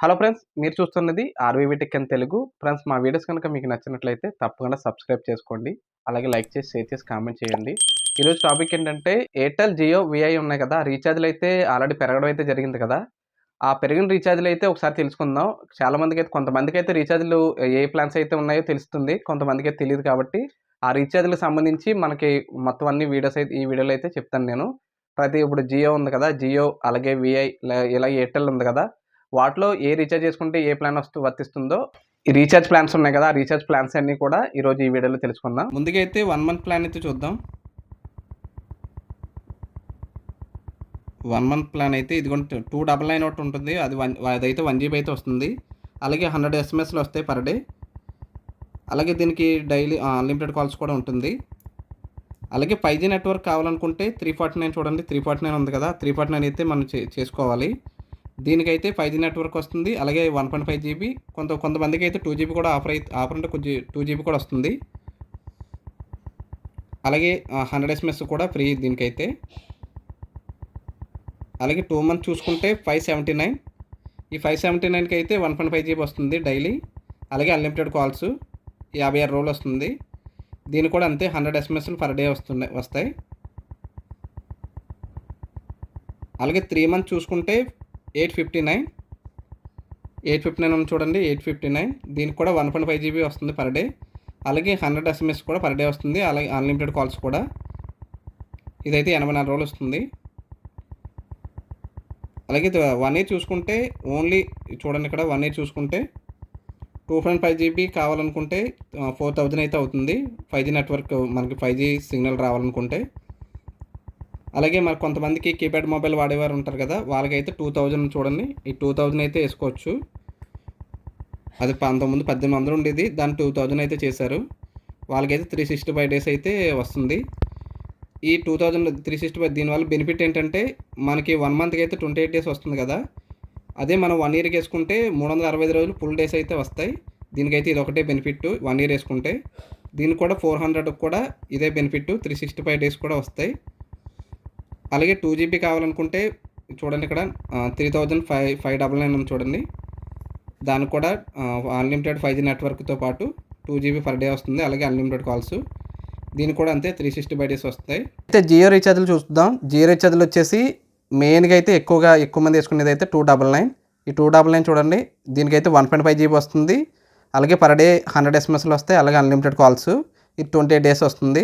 Hello friends మీరు చూస్తున్నది RVV tech అని తెలుగు. ఫ్రెండ్స్ మా వీడియోస్ కనుక మీకు నచ్చినట్లయితే తప్పకుండా సబ్స్క్రైబ్ చేసుకోండి. అలాగే లైక్ చేసి షేర్ చేసి కామెంట్ చేయండి. ఈరోజు టాపిక్ ఏంటంటే ఎయిర్టెల్ జియో విఐ ఉన్నాయి కదా రీఛార్జ్లు అయితే ఆల్రెడీ పెరగడం అయితే జరిగింది కదా. ఆ పెరిగిన రీఛార్జ్లు అయితే ఒకసారి తెలుసుకుందాం. చాలామందికి అయితే కొంతమందికి అయితే రీఛార్జ్లు ఏ ప్లాన్స్ అయితే ఉన్నాయో తెలుస్తుంది. కొంతమందికి అయితే తెలియదు కాబట్టి ఆ రీఛార్జ్లకు సంబంధించి మనకి మొత్తం అన్ని వీడియోస్ అయితే ఈ వీడియోలో అయితే చెప్తాను నేను. ప్రతి ఇప్పుడు జియో ఉంది కదా జియో అలాగే విఐ ఇలా ఎయిర్టెల్ ఉంది కదా. వాటిలో ఏ రీఛార్జ్ చేసుకుంటే ఏ ప్లాన్ వస్తూ వర్తిస్తుందో ఈ రీఛార్జ్ ప్లాన్స్ ఉన్నాయి కదా ఆ రీఛార్జ్ ప్లాన్స్ అన్ని కూడా ఈరోజు ఈ వీడియోలో తెలుసుకుందాం. ముందుగా అయితే వన్ మంత్ ప్లాన్ అయితే చూద్దాం. వన్ మంత్ ప్లాన్ అయితే ఇదిగోండి టూ డబల్ నైన్ ఒకటి ఉంటుంది. అది వన్ అదైతే వన్ జీబీ అయితే వస్తుంది. అలాగే హండ్రెడ్ ఎస్ఎంఎస్లు వస్తాయి పర్ డే. అలాగే దీనికి డైలీ అన్లిమిటెడ్ కాల్స్ కూడా ఉంటుంది. అలాగే ఫైవ్ జీ నెట్వర్క్ కావాలనుకుంటే త్రీ ఫార్టీ నైన్ చూడండి. త్రీ ఫార్టీ నైన్ ఉంది కదా త్రీ ఫార్టీ నైన్ అయితే మనం చేసుకోవాలి. దీనికైతే ఫైవ్ జీ నెట్వర్క్ వస్తుంది. అలాగే వన్ పాయింట్ ఫైవ్ జీబీ కొంత కొంతమందికి అయితే టూ జీబీ కూడా ఆఫర్ అయితే ఆఫర్ అంటే కొంచెం టూ జీబీ కూడా వస్తుంది. అలాగే హండ్రెడ్ ఎస్ఎంఎస్ కూడా ఫ్రీ దీనికైతే. అలాగే టూ మంత్ చూసుకుంటే ఫైవ్ సెవెంటీ నైన్ ఈ ఫైవ్ సెవెంటీ నైన్కి అయితే వన్ పాయింట్ ఫైవ్ జీబీ వస్తుంది డైలీ. అలాగే అన్లిమిటెడ్ కాల్స్ యాభై ఆరు రోజులు వస్తుంది. దీని కూడా అంతే హండ్రెడ్ ఎస్ఎంఎస్లు పర్ డే వస్తున్నాయి వస్తాయి. అలాగే త్రీ మంత్ చూసుకుంటే eight fifty nine. Eight fifty nine చూడండి ఎయిట్ ఫిఫ్టీ నైన్. దీనికి కూడా వన్ పాయింట్ ఫైవ్ జీబీ వస్తుంది పర్ డే. అలాగే హండ్రెడ్ ఎస్ఎంఎస్ కూడా పర్ డే వస్తుంది అలాగే అన్లిమిటెడ్ కాల్స్ కూడా. ఇదైతే ఎనభై నాలుగు రోజులు వస్తుంది. అలాగే వన్ ఇయర్ చూసుకుంటే ఓన్లీ చూడండి ఇక్కడ వన్ ఇయర్ చూసుకుంటే టూ పాయింట్ ఫైవ్ జీబీ కావాలనుకుంటే ఫోర్ థౌజండ్ అయితే అవుతుంది. ఫైవ్ జీ నెట్వర్క్ మనకి ఫైవ్ జీ సిగ్నల్ రావాలనుకుంటే. అలాగే మరి కొంతమందికి కీప్యాడ్ మొబైల్ వాడేవారు ఉంటారు కదా వాళ్ళకైతే టూ థౌజండ్ చూడండి. ఈ టూ థౌజండ్ అయితే వేసుకోవచ్చు. అది పంతొమ్మిది పద్దెనిమిది వందలు ఉండేది. దాన్ని టూ థౌజండ్ అయితే చేశారు. వాళ్ళకైతే త్రీ సిక్స్టీ ఫైవ్ డేస్ అయితే వస్తుంది. ఈ two thousand three sixty five దీనివల్ల బెనిఫిట్ ఏంటంటే మనకి వన్ మంత్కి అయితే ట్వంటీ ఎయిట్ డేస్ వస్తుంది కదా. అదే మనం వన్ ఇయర్కి వేసుకుంటే మూడు వందల అరవై ఐదు రోజులు ఫుల్ డేస్ అయితే వస్తాయి. దీనికైతే ఇది ఒకటే బెనిఫిట్ వన్ ఇయర్ వేసుకుంటే. దీనికి కూడా ఫోర్ హండ్రెడ్ కూడా ఇదే benefit three sixty five days కూడా వస్తాయి. అలాగే టూ జీబీ కావాలనుకుంటే చూడండి ఇక్కడ three thousand five five double nine ఉంది చూడండి. దానికి కూడా అన్లిమిటెడ్ ఫైవ్ జీ నెట్వర్క్తో పాటు టూ జీబీ పర్ డే వస్తుంది అలాగే అన్లిమిటెడ్ కాల్స్ దీనికి కూడా అంతే త్రీ సిక్స్టీ బై డేస్ వస్తాయి. అయితే జియో రీఛార్జ్లు చూద్దాం జియో రీఛార్జ్లు వచ్చేసి మెయిన్గా అయితే ఎక్కువగా ఎక్కువ మంది వేసుకునేది అయితే టూ డబల్ నైన్ ఈ టూ డబల్ నైన్ చూడండి దీనికైతే వన్ పాయింట్ ఫైవ్ జీబీ వస్తుంది. అలాగే పర్ డే హండ్రెడ్ ఎస్ఎంఎస్లు వస్తాయి అలాగే అన్లిమిటెడ్ కాల్స్ ఇది ట్వంటీ ఎయిట్ డేస్ వస్తుంది.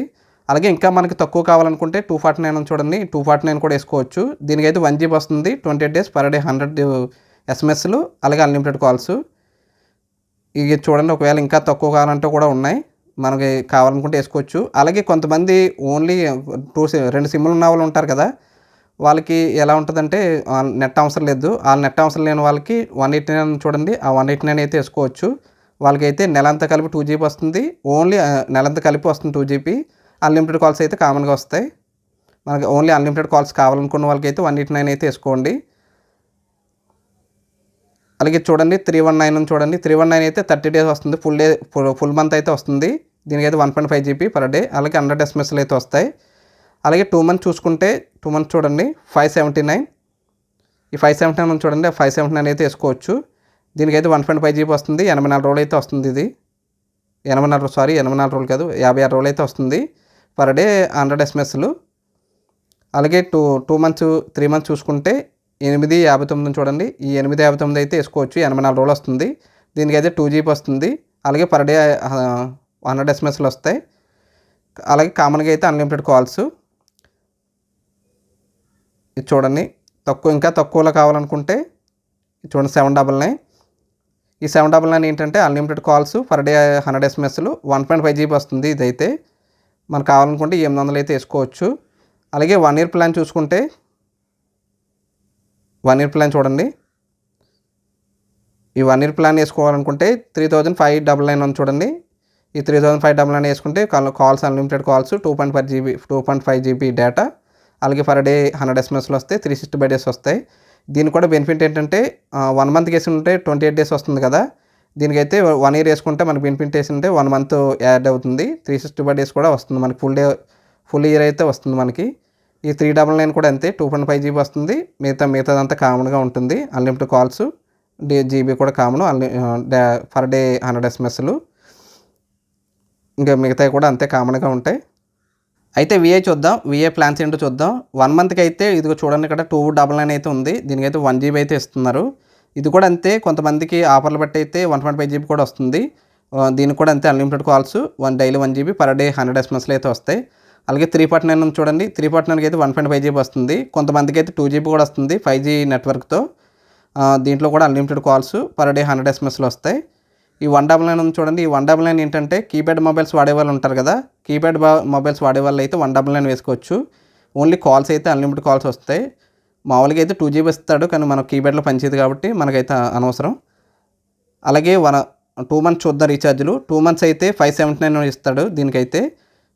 అలాగే ఇంకా మనకి తక్కువ కావాలనుకుంటే టూ ఫార్టీ నైన్ చూడండి. టూ ఫార్టీ నైన్ కూడా వేసుకోవచ్చు. దీనికైతే వన్ జీబీ వస్తుంది. Twenty eight days per day hundred ఎస్ఎంఎస్లు అలాగే అన్లిమిటెడ్ కాల్స్ ఇవి చూడండి. ఒకవేళ ఇంకా తక్కువ కావాలంటే కూడా ఉన్నాయి. మనకి కావాలనుకుంటే వేసుకోవచ్చు. అలాగే కొంతమంది ఓన్లీ టూ రెండు సిమ్లు ఉన్న వాళ్ళు ఉంటారు కదా. వాళ్ళకి ఎలా ఉంటుందంటే నెట్ అవసరం లేదు. ఆ నెట్ అవసరం లేని వాళ్ళకి వన్ ఎయిటీ నైన్ చూడండి. ఆ వన్ ఎయిటీ నైన్ అయితే వేసుకోవచ్చు. వాళ్ళకైతే నెలంతా కలిపి టూ జీబీ వస్తుంది. ఓన్లీ నెలంతా కలిపి వస్తుంది టూ జీబీ అన్లిమిటెడ్ కాల్స్ అయితే కామన్గా వస్తాయి. మనకి ఓన్లీ అన్లిమిటెడ్ కాల్స్ కావాలనుకున్న వాళ్ళకి అయితే వన్ ఎయిటీ నైన్ అయితే వేసుకోండి. అలాగే చూడండి త్రీ వన్ నైన్ చూడండి. త్రీ వన్ నైన్ అయితే థర్టీ డేస్ వస్తుంది. ఫుల్ డే ఫుల్ మంత్ అయితే వస్తుంది. దీనికైతే one point five GB per day. అలాగే హండ్రెడ్ ఎస్ఎంఎస్లు అయితే వస్తాయి. అలాగే టూ మంత్స్ చూసుకుంటే టూ మంత్స్ చూడండి ఫైవ్ సెవెంటీ నైన్. ఈ ఫైవ్ సెవెంటీ నైన్ చూడండి ఫైవ్ సెవెంటీ నైన్ అయితే వేసుకోవచ్చు. దీనికైతే వన్ పాయింట్ ఫైవ్ జీబీ వస్తుంది. ఎనభై నాలుగు రోజులు అయితే వస్తుంది ఇది. ఎనభై నాలుగు సారీ ఎనభై నాలుగు రోజులు కాదు యాభై ఆరు రోజులు అయితే వస్తుంది. పర్ డే హండ్రెడ్ ఎస్ఎంఎస్లు. అలాగే two two months three months చూసుకుంటే ఎనిమిది యాభై తొమ్మిది చూడండి. ఈ ఎనిమిది యాభై తొమ్మిది అయితే వేసుకోవచ్చు. ఎనభై నాలుగు రోజులు వస్తుంది. దీనికి అయితే టూ జీబీ వస్తుంది. అలాగే పర్ డే హండ్రెడ్ ఎస్ఎంఎస్లు వస్తాయి. అలాగే కామన్గా అయితే అన్లిమిటెడ్ కాల్స్. ఇది చూడండి. తక్కువ ఇంకా తక్కువలో కావాలనుకుంటే చూడండి సెవెన్ డబల్ నైన్. ఈ సెవెన్ డబల్ నైన్ ఏంటంటే unlimited calls. Per day hundred ఎస్ఎంఎస్లు. One point five GB వస్తుంది ఇదైతే. మనకు కావాలనుకుంటే ఎనిమిది వందలు అయితే వేసుకోవచ్చు. అలాగే వన్ ఇయర్ ప్లాన్ చూసుకుంటే వన్ ఇయర్ ప్లాన్ చూడండి. ఈ one year plan వేసుకోవాలనుకుంటే three thousand five double nine ఉంది చూడండి. ఈ three thousand five double nine వేసుకుంటే calls unlimited calls two point five GB two point five GB data అలాగే per day hundred ఎస్ఎంఎస్లు వస్తాయి three sixty five days వస్తాయి. దీనికి కూడా బెనిఫిట్ ఏంటంటే వన్ మంత్కి ఉంటే ట్వంటీ ఎయిట్ డేస్ వస్తుంది కదా. దీనికైతే వన్ ఇయర్ వేసుకుంటే మనకి బెనిఫిట్ వేసుకుంటే వన్ మంత్ యాడ్ అవుతుంది. త్రీ సిక్స్టీ ఫైవ్ డేస్ కూడా వస్తుంది మనకి. ఫుల్ డే ఫుల్ ఇయర్ అయితే వస్తుంది మనకి. ఈ త్రీ డబల్ నైన్ కూడా అంతే టూ పాయింట్ ఫైవ్ జీబీ వస్తుంది. మిగతా మిగతాదంతా కామన్గా ఉంటుంది. అన్లిమిటెడ్ కాల్స్ డే జీబీ కూడా కామన్ అన్లి పర్ డే హండ్రెడ్ ఎస్ఎంఎస్లు ఇంకా మిగతావి కూడా అంతే కామన్గా ఉంటాయి. అయితే విఏ చూద్దాం. విఏ ప్లాన్స్ ఏంటో చూద్దాం. వన్ మంత్కి అయితే ఇదిగో చూడండి ఇక్కడ టూ డబల్ నైన్ అయితే ఉంది. దీనికైతే వన్ జీబీ అయితే ఇస్తున్నారు. ఇది కూడా అంతే. కొంతమందికి ఆఫర్లు బట్టి అయితే వన్ పాయింట్ ఫైవ్ జీబీ కూడా వస్తుంది. దీనికి కూడా అంతే unlimited calls one daily one GB per day hundred ఎస్ఎంఎస్లు అయితే వస్తాయి. అలాగే త్రీ పార్ట్ నైన్ ఉంది చూడండి. త్రీ పార్ట్ నైన్కి అయితే వన్ పాయింట్ ఫైవ్ జీబీ వస్తుంది. కొంతమందికి అయితే టూ జీబీ కూడా వస్తుంది ఫైవ్ జీ నెట్వర్క్తో దీంట్లో కూడా unlimited calls per day hundred ఎస్ఎంఎస్లు వస్తాయి. ఈ వన్ డబల్ నైన్ ఉంది చూడండి. ఈ వన్ డబల్ నైన్ ఏంటంటే కీప్యాడ్ మొబైల్స్ వాడే వాళ్ళు ఉంటారు కదా. కీప్యాడ్ మొబైల్స్ వాడే వాళ్ళు అయితే వన్ డబల్ నైన్ వేసుకోవచ్చు. ఓన్లీ కాల్స్ అయితే అన్లిమిటెడ్ కాల్స్ వస్తాయి. మామూలుగా అయితే టూ జీబీ ఇస్తాడు కానీ మన కీప్యాడ్లో పనిచేయదు కాబట్టి మనకైతే అనవసరం. అలాగే వన్ టూ మంత్స్ చూద్దాం రీఛార్జ్లు. టూ మంత్స్ అయితే ఫైవ్ సెవెంటీ నైన్ ఇస్తాడు దీనికైతే.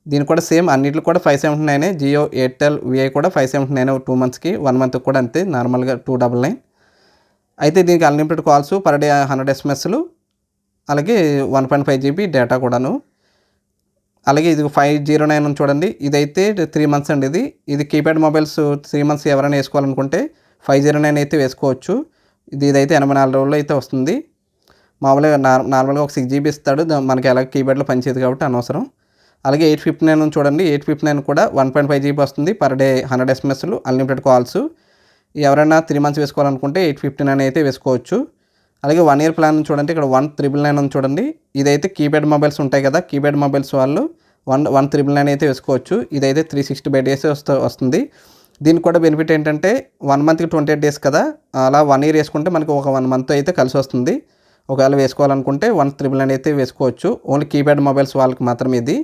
దీనికి కూడా సేమ్ అన్నింటికి కూడా ఫైవ్ సెవెంటీ నైనే జియో ఎయిర్టెల్ విఐ కూడా ఫైవ్ సెవెంటీ నైన్ టూ మంత్స్కి వన్ మంత్కి కూడా అంతే నార్మల్గా టూ డబల్ నైన్ అయితే దీనికి unlimited calls per day hundred ఎస్ఎంఎస్లు అలాగే one point five GB data కూడాను. అలాగే ఇది ఫైవ్ జీరో నైన్ ఉంది చూడండి. ఇదైతే త్రీ మంత్స్ అండి ఇది. ఇది కీప్యాడ్ మొబైల్స్ త్రీ మంత్స్ ఎవరైనా వేసుకోవాలనుకుంటే ఫైవ్ జీరో నైన్ అయితే వేసుకోవచ్చు. ఇది ఇదైతే ఎనభై నాలుగు రోజుల్లో అయితే వస్తుంది. మామూలుగా నార్మల్గా ఒక సిక్స్ జీబీ ఇస్తాడు. మనకి ఎలా కీప్యాడ్లో పనిచేయదు కాబట్టి అనవసరం. అలాగే ఎయిట్ ఫిఫ్టీ నైన్ చూడండి. ఎయిట్ ఫిఫ్టీ నైన్ కూడా వన్ పాయింట్ ఫైవ్ జీబీ వస్తుంది పర్ డే హండ్రెడ్ ఎస్ఎంఎస్లు అన్లిమిటెడ్ కాల్స్. ఎవరైనా త్రీ మంత్స్ వేసుకోవాలనుకుంటే ఎయిట్ ఫిఫ్టీ నైన్ అయితే వేసుకోవచ్చు. అలాగే వన్ ఇయర్ ప్లాన్ చూడండి ఇక్కడ వన్ త్రిబుల్ నైన్ ఉంది చూడండి. ఇదైతే కీప్యాడ్ మొబైల్స్ ఉంటాయి కదా కీప్యాడ్ మొబైల్స్ వాళ్ళు వన్ వన్ త్రిబుల్ నైన్ అయితే వేసుకోవచ్చు. ఇదైతే త్రీ సిక్స్టీ ఫైవ్ డేస్ వస్తూ వస్తుంది. దీనికి కూడా బెనిఫిట్ ఏంటంటే వన్ మంత్కి ట్వంటీ ఎయిట్ డేస్ కదా అలా వన్ ఇయర్ వేసుకుంటే మనకి ఒక వన్ మంత్ అయితే కలిసి వస్తుంది. ఒకవేళ వేసుకోవాలనుకుంటే వన్ త్రిబుల్ నైన్ అయితే వేసుకోవచ్చు. ఓన్లీ కీప్యాడ్ మొబైల్స్ వాళ్ళకి మాత్రమే ఇది.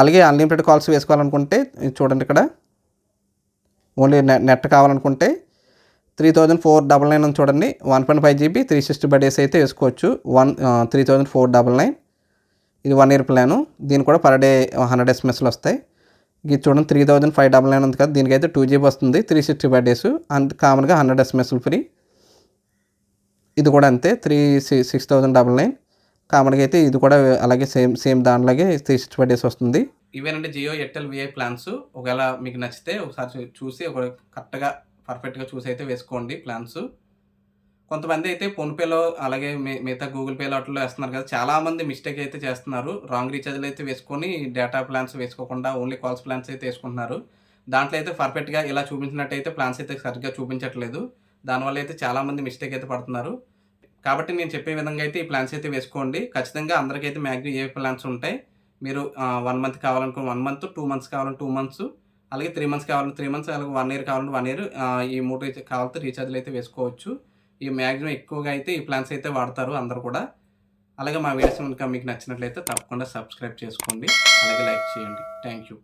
అలాగే అన్లిమిటెడ్ కాల్స్ వేసుకోవాలనుకుంటే చూడండి ఇక్కడ. ఓన్లీ నెట్ కావాలనుకుంటే three thousand four double nine ఉంది చూడండి. One point five GB three sixty five days అయితే వేసుకోవచ్చు. One three thousand four double nine. ఇది వన్ ఇయర్ ప్లాను. దీని కూడా పర్ డే హండ్రెడ్ ఎస్ఎంఎస్లు వస్తాయి. ఇది చూడండి three thousand five double nine ఉంది కదా. దీనికైతే టూ జీబీ వస్తుంది three sixty five days. And కామన్గా హండ్రెడ్ ఎస్ఎంఎస్లు ఫ్రీ. ఇది కూడా అంతే three six thousand double nine. కామన్గా అయితే ఇది కూడా అలాగే సేమ్ సేమ్ దానిలాగే త్రీ సిక్స్టీ ఫైవ్ డేస్ వస్తుంది. ఇవేనండి జియో ఎయిర్టెల్ విఐ ప్లాన్స్. ఒకవేళ మీకు నచ్చితే ఒకసారి చూసి ఒక కరెక్ట్గా పర్ఫెక్ట్గా చూసి అయితే వేసుకోండి ప్లాన్స్ కొంతమంది అయితే ఫోన్పేలో అలాగే మిగతా గూగుల్ పేలో అట్లా వేస్తున్నారు కదా. చాలామంది మిస్టేక్ అయితే చేస్తున్నారు. రాంగ్ రీఛార్జ్లు అయితే వేసుకొని డేటా ప్లాన్స్ వేసుకోకుండా ఓన్లీ కాల్స్ ప్లాన్స్ అయితే వేసుకుంటున్నారు. దాంట్లో అయితే పర్ఫెక్ట్గా ఇలా చూపించినట్టయితే ప్లాన్స్ అయితే సరిగ్గా చూపించట్లేదు. దానివల్ల అయితే చాలా మంది మిస్టేక్ అయితే పడుతున్నారు. కాబట్టి నేను చెప్పే విధంగా అయితే ఈ ప్లాన్స్ అయితే వేసుకోండి. ఖచ్చితంగా అందరికైతే మ్యాక్సిమం ఏ ప్లాన్స్ ఉంటాయి? మీరు వన్ మంత్ కావాలనుకో వన్ మంత్ టూ మంత్స్ కావాలంటే టూ మంత్స్ అలాగే త్రీ మంత్స్ కావాలంటే త్రీ మంత్స్ అలాగే వన్ ఇయర్ కావాలంటే వన్ ఇయర్ ఈ మూడు అయితే కావాలంటే రీఛార్జ్లు అయితే వేసుకోవచ్చు. ఈ మ్యాక్సిమం ఎక్కువగా అయితే ఈ ప్లాన్స్ అయితే వాడతారు అందరు కూడా. అలాగే మా వీడియోస్ కనుక మీకు నచ్చినట్లయితే తప్పకుండా సబ్స్క్రైబ్ చేసుకోండి. అలాగే లైక్ చేయండి. Thank you